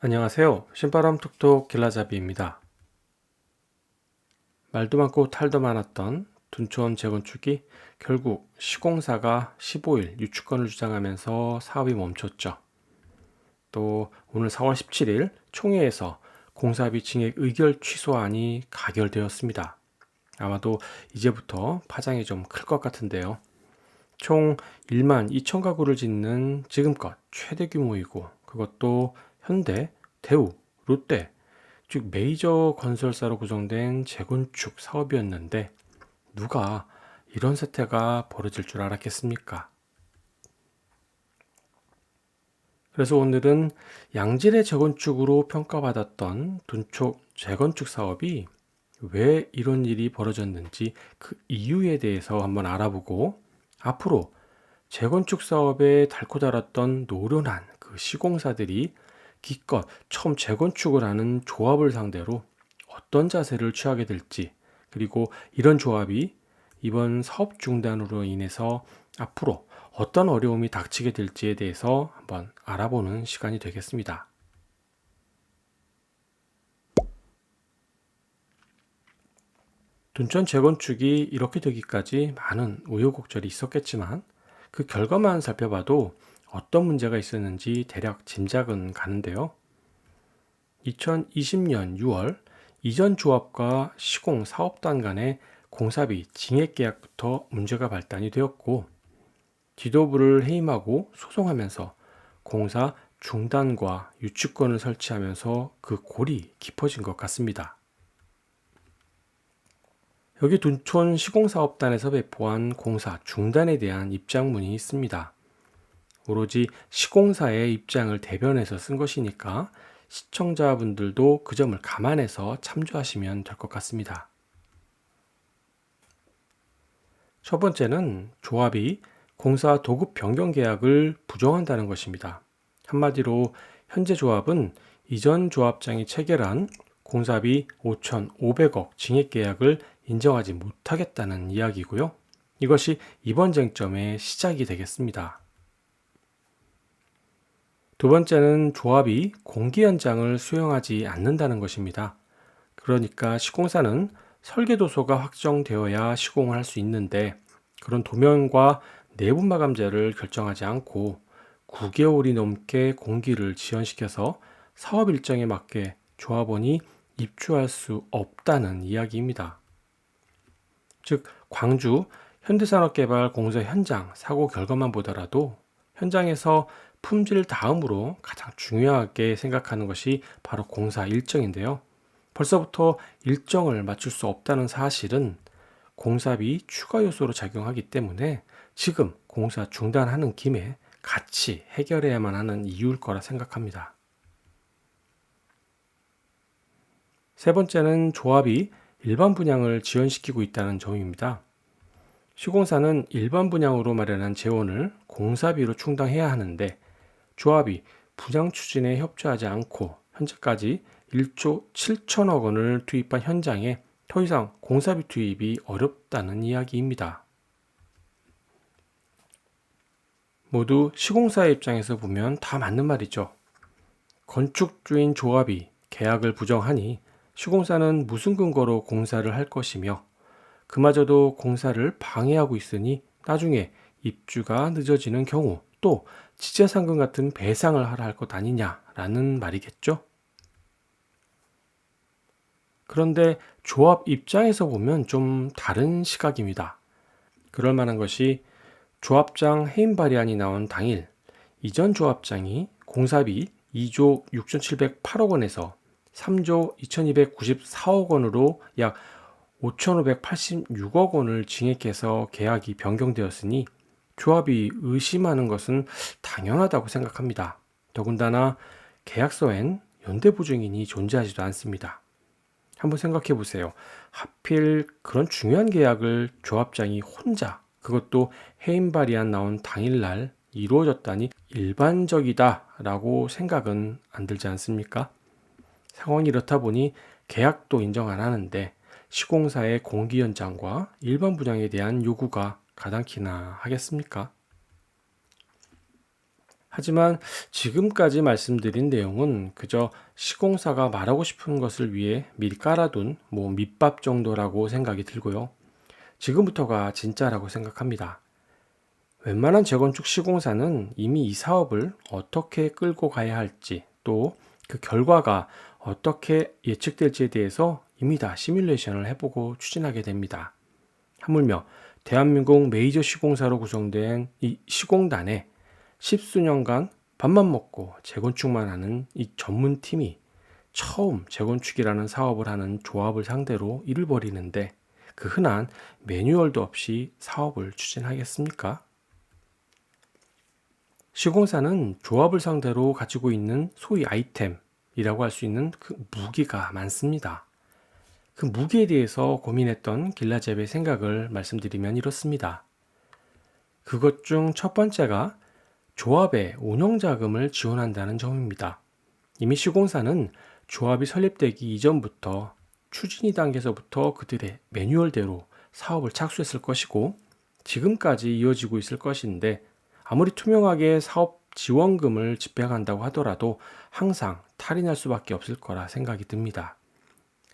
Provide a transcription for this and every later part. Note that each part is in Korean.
안녕하세요. 신바람 톡톡 길라잡이입니다. 말도 많고 탈도 많았던 둔촌 재건축이 결국 시공사가 15일 유축권을 주장하면서 사업이 멈췄죠. 또 오늘 4월 17일 총회에서 공사비 증액 의결 취소안이 가결되었습니다. 아마도 이제부터 파장이 좀 클 것 같은데요. 총 1만 2천 가구를 짓는 지금껏 최대 규모이고 그것도 현대, 대우, 롯데, 즉 메이저 건설사로 구성된 재건축 사업이었는데 누가 이런 사태가 벌어질 줄 알았겠습니까? 그래서 오늘은 양질의 재건축으로 평가받았던 둔촉 재건축 사업이 왜 이런 일이 벌어졌는지 그 이유에 대해서 한번 알아보고 앞으로 재건축 사업에 달고 달았던 노련한 그 시공사들이 기껏 처음 재건축을 하는 조합을 상대로 어떤 자세를 취하게 될지 그리고 이런 조합이 이번 사업 중단으로 인해서 앞으로 어떤 어려움이 닥치게 될지에 대해서 한번 알아보는 시간이 되겠습니다. 둔천 재건축이 이렇게 되기까지 많은 우여곡절이 있었겠지만 그 결과만 살펴봐도 어떤 문제가 있었는지 대략 짐작은 가는데요. 2020년 6월 이전 조합과 시공 사업단 간의 공사비 징액 계약부터 문제가 발단이 되었고 지도부를 해임하고 소송하면서 공사 중단과 유축권을 설치하면서 그 골이 깊어진 것 같습니다. 여기 둔촌 시공사업단에서 배포한 공사 중단에 대한 입장문이 있습니다. 오로지 시공사의 입장을 대변해서 쓴 것이니까 시청자분들도 그 점을 감안해서 참조하시면 될 것 같습니다. 첫 번째는 조합이 공사 도급 변경 계약을 부정한다는 것입니다. 한마디로 현재 조합은 이전 조합장이 체결한 공사비 5,500억 징액 계약을 인정하지 못하겠다는 이야기고요. 이것이 이번 쟁점의 시작이 되겠습니다. 두 번째는 조합이 공기 연장을 수용하지 않는다는 것입니다. 그러니까 시공사는 설계도서가 확정되어야 시공을 할 수 있는데 그런 도면과 내부 마감재를 결정하지 않고 9개월이 넘게 공기를 지연시켜서 사업 일정에 맞게 조합원이 입주할 수 없다는 이야기입니다. 즉, 광주 현대산업개발공사 현장 사고 결과만 보더라도 현장에서 품질 다음으로 가장 중요하게 생각하는 것이 바로 공사 일정인데요. 벌써부터 일정을 맞출 수 없다는 사실은 공사비 추가 요소로 작용하기 때문에 지금 공사 중단하는 김에 같이 해결해야만 하는 이유일 거라 생각합니다. 세 번째는 조합이 일반 분양을 지연시키고 있다는 점입니다. 시공사는 일반 분양으로 마련한 재원을 공사비로 충당해야 하는데 조합이 분양 추진에 협조하지 않고 현재까지 1조 7천억 원을 투입한 현장에 더 이상 공사비 투입이 어렵다는 이야기입니다. 모두 시공사의 입장에서 보면 다 맞는 말이죠. 건축주인 조합이 계약을 부정하니 시공사는 무슨 근거로 공사를 할 것이며 그마저도 공사를 방해하고 있으니 나중에 입주가 늦어지는 경우 또 지자상금 같은 배상을 하라 할 것 아니냐라는 말이겠죠. 그런데 조합 입장에서 보면 좀 다른 시각입니다. 그럴 만한 것이 조합장 해임 발의안이 나온 당일 이전 조합장이 공사비 2조 6,708억 원에서 3조 2,294억 원으로 약 5,586억 원을 증액해서 계약이 변경되었으니 조합이 의심하는 것은 당연하다고 생각합니다. 더군다나 계약서엔 연대보증인이 존재하지도 않습니다. 한번 생각해 보세요. 하필 그런 중요한 계약을 조합장이 혼자 그것도 해임 발의안 나온 당일날 이루어졌다니 일반적이다라고 생각은 안 들지 않습니까? 상황이 이렇다 보니 계약도 인정 안 하는데 시공사의 공기 연장과 일반 분양에 대한 요구가 가당키나 하겠습니까? 하지만 지금까지 말씀드린 내용은 그저 시공사가 말하고 싶은 것을 위해 미리 깔아둔 뭐 밑밥 정도라고 생각이 들고요. 지금부터가 진짜라고 생각합니다. 웬만한 재건축 시공사는 이미 이 사업을 어떻게 끌고 가야 할지 또 그 결과가 어떻게 예측될지에 대해서 이미 다 시뮬레이션을 해보고 추진하게 됩니다. 하물며 대한민국 메이저 시공사로 구성된 이 시공단에 십수년간 밥만 먹고 재건축만 하는 이 전문팀이 처음 재건축이라는 사업을 하는 조합을 상대로 일을 벌이는데 그 흔한 매뉴얼도 없이 사업을 추진하겠습니까? 시공사는 조합을 상대로 가지고 있는 소위 아이템이라고 할 수 있는 그 무기가 많습니다. 그 무기에 대해서 고민했던 길라잽의 생각을 말씀드리면 이렇습니다. 그것 중 첫 번째가 조합의 운영 자금을 지원한다는 점입니다. 이미 시공사는 조합이 설립되기 이전부터 추진이 단계에서부터 그들의 매뉴얼대로 사업을 착수했을 것이고 지금까지 이어지고 있을 것인데 아무리 투명하게 사업 지원금을 집행한다고 하더라도 항상 탈이 날 수밖에 없을 거라 생각이 듭니다.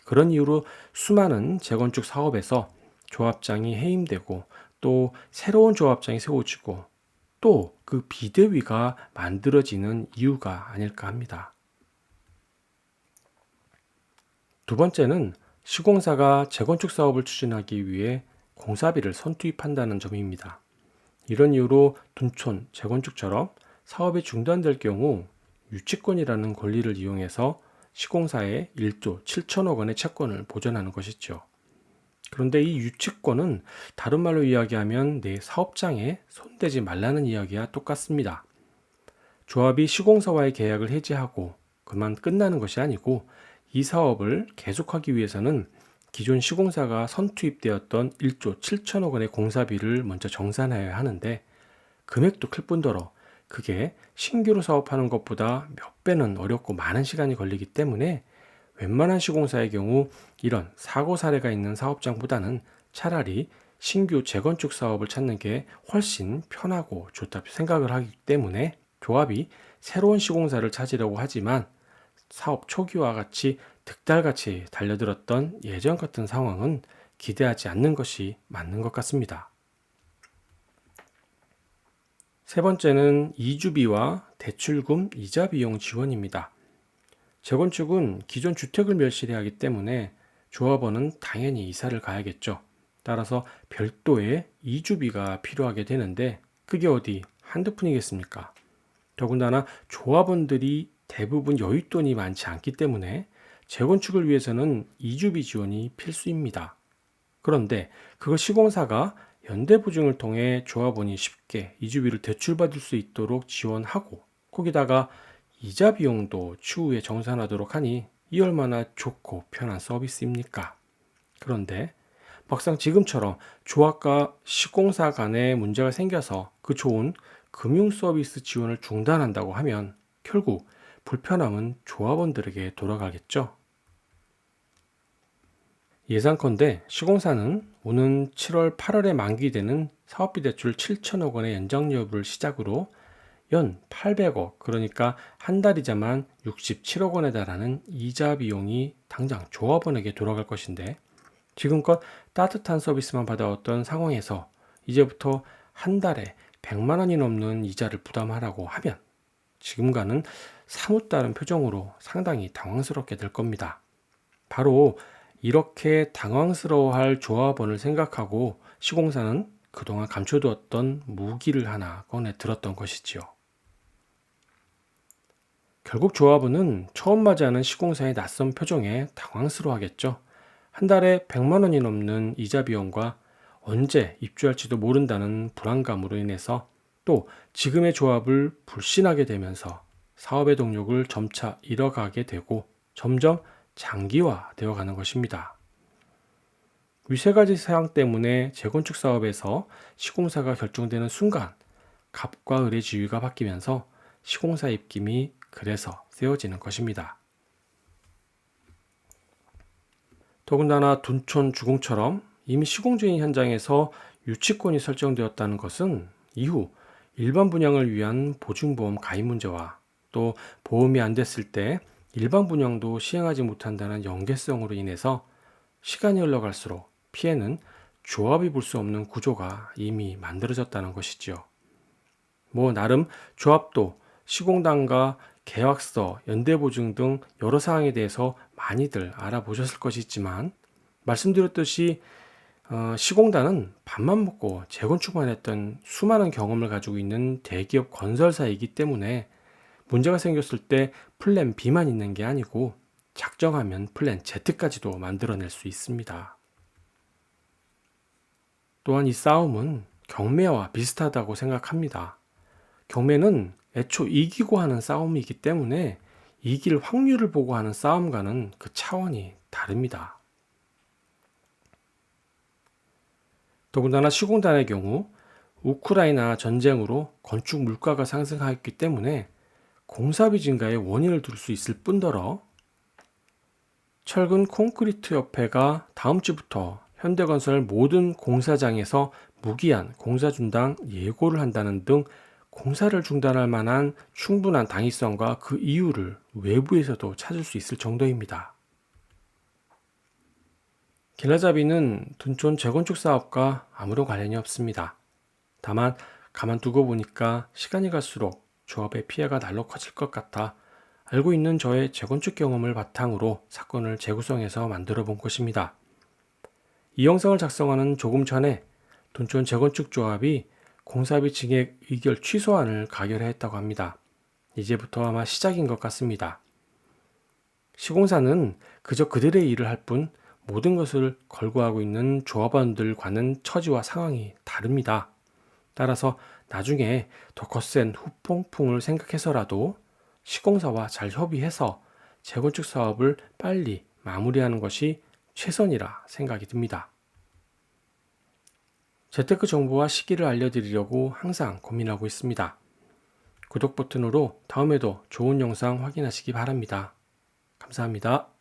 그런 이유로 수많은 재건축 사업에서 조합장이 해임되고 또 새로운 조합장이 세워지고 또 그 비대위가 만들어지는 이유가 아닐까 합니다. 두 번째는 시공사가 재건축 사업을 추진하기 위해 공사비를 선투입한다는 점입니다. 이런 이유로 둔촌 재건축처럼 사업이 중단될 경우 유치권이라는 권리를 이용해서 시공사에 1조 7천억 원의 채권을 보전하는 것이죠. 그런데 이 유치권은 다른 말로 이야기하면 내 사업장에 손대지 말라는 이야기와 똑같습니다. 조합이 시공사와의 계약을 해지하고 그만 끝나는 것이 아니고 이 사업을 계속하기 위해서는 기존 시공사가 선투입되었던 1조 7천억 원의 공사비를 먼저 정산해야 하는데 금액도 클 뿐더러 그게 신규로 사업하는 것보다 몇 배는 어렵고 많은 시간이 걸리기 때문에 웬만한 시공사의 경우 이런 사고 사례가 있는 사업장보다는 차라리 신규 재건축 사업을 찾는 게 훨씬 편하고 좋다 생각을 하기 때문에 조합이 새로운 시공사를 찾으려고 하지만 사업 초기와 같이 득달같이 달려들었던 예전 같은 상황은 기대하지 않는 것이 맞는 것 같습니다. 세 번째는 이주비와 대출금 이자 비용 지원입니다. 재건축은 기존 주택을 멸실해 하기 때문에 조합원은 당연히 이사를 가야겠죠. 따라서 별도의 이주비가 필요하게 되는데 그게 어디 한두 푼이겠습니까? 더군다나 조합원들이 대부분 여윳돈이 많지 않기 때문에 재건축을 위해서는 이주비 지원이 필수입니다. 그런데 그걸 시공사가 연대보증을 통해 조합원이 쉽게 이주비를 대출받을 수 있도록 지원하고 거기다가 이자 비용도 추후에 정산하도록 하니 이 얼마나 좋고 편한 서비스입니까? 그런데 막상 지금처럼 조합과 시공사 간에 문제가 생겨서 그 좋은 금융 서비스 지원을 중단한다고 하면 결국 불편함은 조합원들에게 돌아가겠죠. 예상컨대 시공사는 오는 7월 8월에 만기되는 사업비 대출 7천억 원의 연장 여부를 시작으로 연 800억 그러니까 한 달이자만 67억 원에 달하는 이자 비용이 당장 조합원에게 돌아갈 것인데 지금껏 따뜻한 서비스만 받아왔던 상황에서 이제부터 한 달에 100만 원이 넘는 이자를 부담하라고 하면 지금과는 사뭇 다른 표정으로 상당히 당황스럽게 될 겁니다. 바로 이렇게 당황스러워할 조합원을 생각하고 시공사는 그동안 감춰두었던 무기를 하나 꺼내 들었던 것이지요. 결국 조합원은 처음 맞이하는 시공사의 낯선 표정에 당황스러워하겠죠. 한 달에 100만 원이 넘는 이자 비용과 언제 입주할지도 모른다는 불안감으로 인해서 또 지금의 조합을 불신하게 되면서 사업의 동력을 점차 잃어가게 되고 점점 장기화 되어 가는 것입니다. 위 세 가지 사항 때문에 재건축 사업에서 시공사가 결정되는 순간 갑과 을의 지위가 바뀌면서 시공사 입김이 그래서 세워지는 것입니다. 더군다나 둔촌 주공처럼 이미 시공 중인 현장에서 유치권이 설정되었다는 것은 이후 일반 분양을 위한 보증보험 가입 문제와 또 보험이 안 됐을 때 일반 분양도 시행하지 못한다는 연계성으로 인해서 시간이 흘러갈수록 피해는 조합이 볼 수 없는 구조가 이미 만들어졌다는 것이지요. 뭐 나름 조합도 시공단과 계약서, 연대보증 등 여러 사항에 대해서 많이들 알아보셨을 것이지만 말씀드렸듯이 어, 시공단은 밥만 먹고 재건축만 했던 수많은 경험을 가지고 있는 대기업 건설사이기 때문에 문제가 생겼을 때 플랜 B만 있는 게 아니고 작정하면 플랜 Z까지도 만들어낼 수 있습니다. 또한 이 싸움은 경매와 비슷하다고 생각합니다. 경매는 애초 이기고 하는 싸움이기 때문에 이길 확률을 보고 하는 싸움과는 그 차원이 다릅니다. 더군다나 시공단의 경우 우크라이나 전쟁으로 건축 물가가 상승하였기 때문에 공사비 증가의 원인을 둘 수 있을 뿐더러 철근 콘크리트 협회가 다음 주부터 현대건설 모든 공사장에서 무기한 공사 중단 예고를 한다는 등 공사를 중단할 만한 충분한 당위성과 그 이유를 외부에서도 찾을 수 있을 정도입니다. 길라잡이는 둔촌 재건축 사업과 아무런 관련이 없습니다. 다만 가만두고 보니까 시간이 갈수록 조합의 피해가 날로 커질 것 같아 알고 있는 저의 재건축 경험을 바탕으로 사건을 재구성해서 만들어 본 것입니다. 이 영상을 작성하는 조금 전에 둔촌 재건축 조합이 공사비 증액 의결 취소안을 가결했다고 합니다. 이제부터 아마 시작인 것 같습니다. 시공사는 그저 그들의 일을 할 뿐 모든 것을 걸고 하고 있는 조합원들과는 처지와 상황이 다릅니다. 따라서 나중에 더 거센 후폭풍을 생각해서라도 시공사와 잘 협의해서 재건축 사업을 빨리 마무리하는 것이 최선이라 생각이 듭니다. 재테크 정보와 시기를 알려드리려고 항상 고민하고 있습니다. 구독 버튼으로 다음에도 좋은 영상 확인하시기 바랍니다. 감사합니다.